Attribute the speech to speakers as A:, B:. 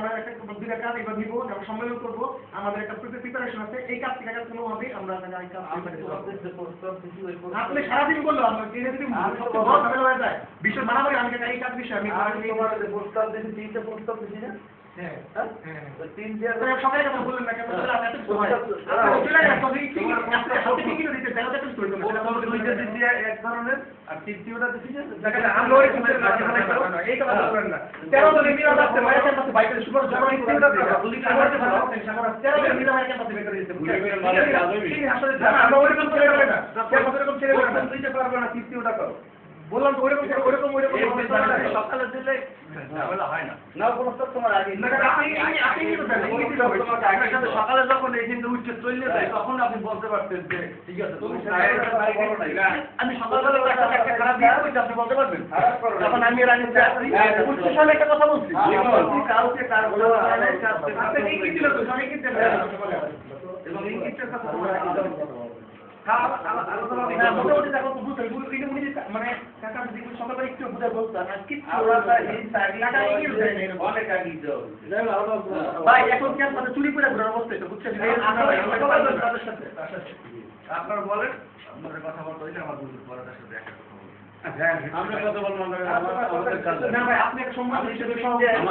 A: আমরা একটা দুইটা কাজ এবার নিবো এবং সম্মেলন করব আমাদের একটা প্রিপারেশন আছে। এই কাজ থেকে কোনোভাবেই আমরা আপনি সারাদিন বলল আমরা যদি ঝামেলা হয়ে যায়। বিশ্ব মারামারি আমি এই কাজ বিষয়ে আমি সবাই কথা বললেন না বললেন আপনি এত সময় বললাম তো ওইরকম ওরকম ওইরকম ওইরকম
B: সকালে দিলে ঝামেলা হয় না
A: না হবে
B: আপনার সাথে সকালে যখন এই দিনটা উঠছে চলে যায় তখন আপনি বলতে পারতেন যে ঠিক আছে তুমি আমি সকালবেলা একটা খারাপ দিয়ে আপনি বলতে পারবেন তখন আমি উচ্চ স্বরে একটা কথা বলছি কাউকে কার বলা হয় এবং ইঙ্গিতের কথা আপনারা বলেন আপনাদের কথা বলতে আমার বুঝতে পরে তার সাথে একটা কথা
C: আমরা কথা বলব
A: না ভাই আপনি একটা সম্মান হিসেবে
C: আমার-